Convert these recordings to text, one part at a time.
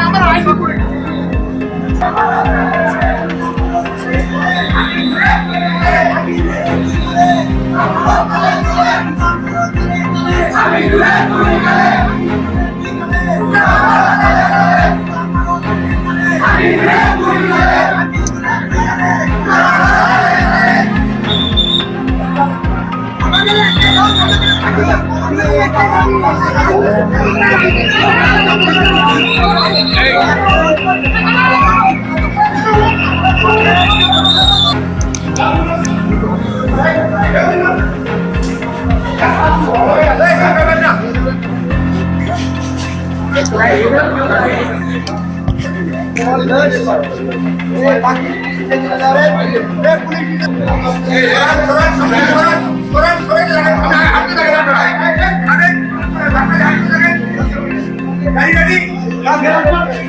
আমার আয় করে Hey,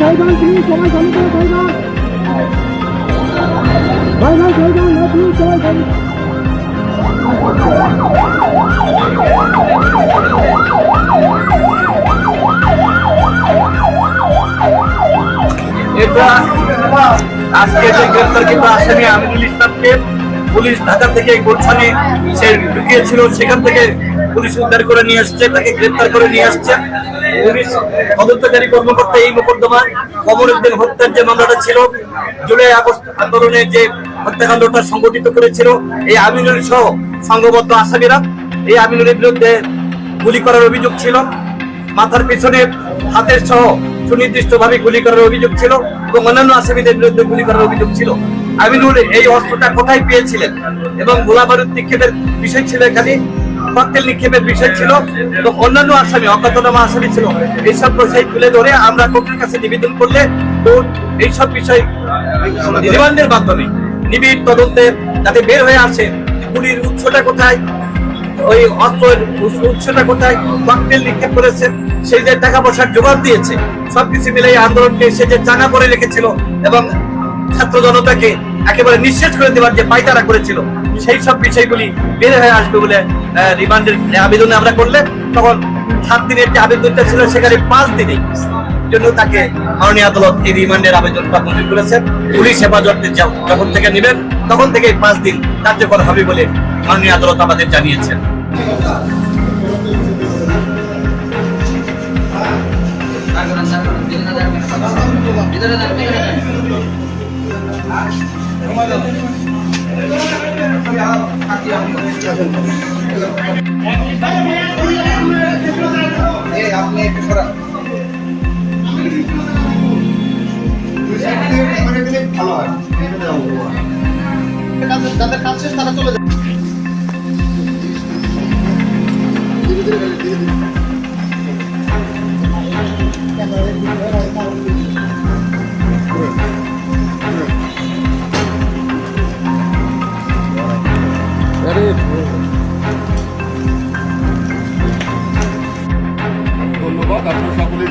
সাইকেল প্লিজ সবাই চালু করো সাইকেল ভাই ভাই সাইকেল না প্লিজ সবাই চালু এটা আজকে যে গ্রেপ্তারকৃত আসামি আমিনুল ইসলামকে। পুলিশ ঢাকা থেকে গোলছানে সে ঢুকিয়েছিল সেখান থেকে পুলিশ উদ্ধার করে নিয়ে আসছে, তাকে গ্রেপ্তার করে নিয়ে আসছে। পুলিশ তদন্তকারী কর্মকর্তা এই মোকদ্দমা কমরুদ্দিন হত্যার যে মামলাটা ছিল, জুলাই আগস্ট আন্দোলনে যে হত্যাকাণ্ডটা সংগঠিত করেছিল, এই আমিনুল সহ সংঘবদ্ধ আসামিরা, এই আমিনুলের বিরুদ্ধে গুলি করার অভিযোগ ছিল। মাথার পিছনে হাতের সহ সুনির্দিষ্ট ভাবে গুলি করার অভিযোগ ছিল এবং অন্যান্য আসামিদের বিরুদ্ধে গুলি করার অভিযোগ ছিল। আমিনুল, এই অস্ত্রটা কোথায় পেয়েছিলেন? এবং গোলা বারুদ নিক্ষেপের বিষয় ছিল এখানে, ককটেল নিক্ষেপের বিষয় ছিল, এবং অন্যান্য আসামি, অজ্ঞাতনামা আসামি ছিল। এইসব বিষয় তুলে ধরে আমরা কোর্টের কাছে নিবেদন করলে কোর্ট এইসব বিষয় রিমান্ডের মাধ্যমে নিবিড় তদন্তে যাতে বের হয়ে আসে গুলির উৎসটা কোথায়, ওই অস্ত্রের উৎসটা কোথায়, ককটেল নিক্ষেপ করেছে, সেই যে টাকা পয়সার জোগাড় দিয়েছে, সবকিছু মিলে এই আন্দোলনকে সে যে চাঙা করে রেখেছিল, এবং ছাত্র জনতাকে একেবারে নিঃশেষ করে দেওয়ার যে পাইতারা করেছিল, সেই সব বিষয়গুলি বের হয়ে আসবে বলে রিমান্ডের আবেদনে আমরা করলে। তখন সাত দিনের যে আবেদনটা ছিল, সেখানে পাঁচ দিনেই জন্য তাকে মাননীয় আদালত এই রিমান্ডের আবেদনটা মঞ্জুর করেছেন। পুলিশ হেফাজতে যখন থেকে নেবেন, তখন থেকে পাঁচ দিন কার্যকর হবে বলে মাননীয় আদালত আমাদের জানিয়েছেন। যাদের কাজ শেষ তারা চলে যায়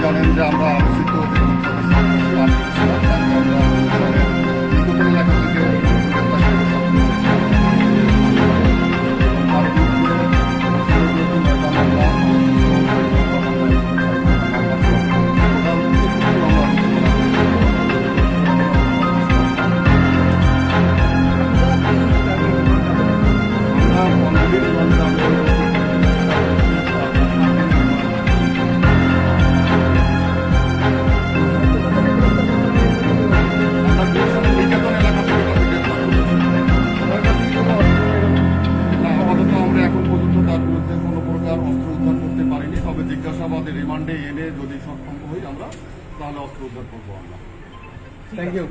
教练这样吧，是 রিমান্ডে এনে যদি সক্ষম হই আমরা তাহলে অস্ত্র উদ্ধার করব আমরা। Thank you